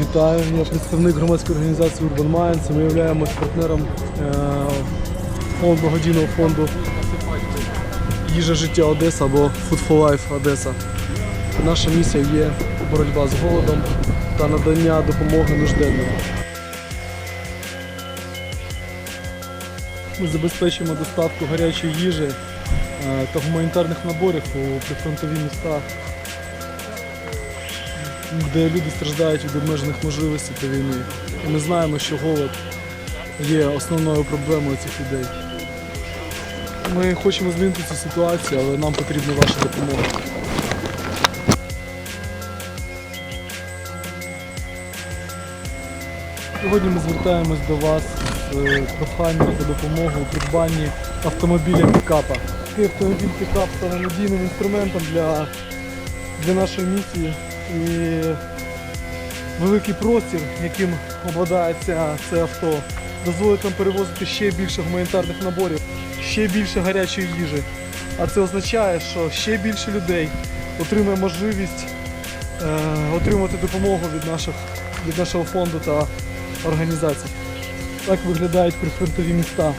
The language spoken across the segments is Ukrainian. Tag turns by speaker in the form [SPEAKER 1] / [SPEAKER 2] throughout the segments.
[SPEAKER 1] Вітаю, я представник громадської організації Urban Minds. Ми являємось партнером е, фонду благодійного фонду Їжа життя Одеса або Food for Life Одеса. Наша місія є боротьба з голодом та надання допомоги нужденним. Ми забезпечуємо доставку гарячої їжі е, та гуманітарних наборів у прифронтові міста де люди страждають від обмежених можливостей та війни. І ми знаємо, що голод є основною проблемою цих людей. Ми хочемо змінити цю ситуацію, але нам потрібна ваша допомога. Сьогодні ми звертаємось до вас з е, проханням за допомогою у придбанні автомобіля пікапа. Такий автомобіль пікап стане надійним інструментом для, для нашої місії і великий простір, яким обладається це авто, дозволить нам перевозити ще більше гуманітарних наборів, ще більше гарячої їжі. А це означає, що ще більше людей отримає можливість е, отримати допомогу від, наших, від нашого фонду та організацій. Так виглядають прифронтові міста.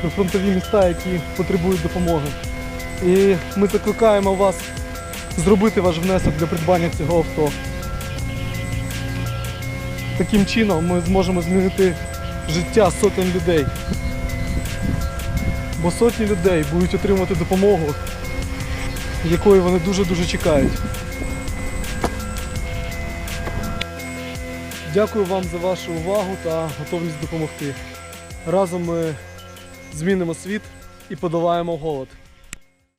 [SPEAKER 1] Прифронтові міста, які потребують допомоги. І ми закликаємо вас зробити ваш внесок для придбання цього авто. Таким чином ми зможемо змінити життя сотень людей. Бо сотні людей будуть отримувати допомогу, якої вони дуже-дуже чекають. Дякую вам за вашу увагу та готовність допомогти. Разом ми змінимо світ і подолаємо голод.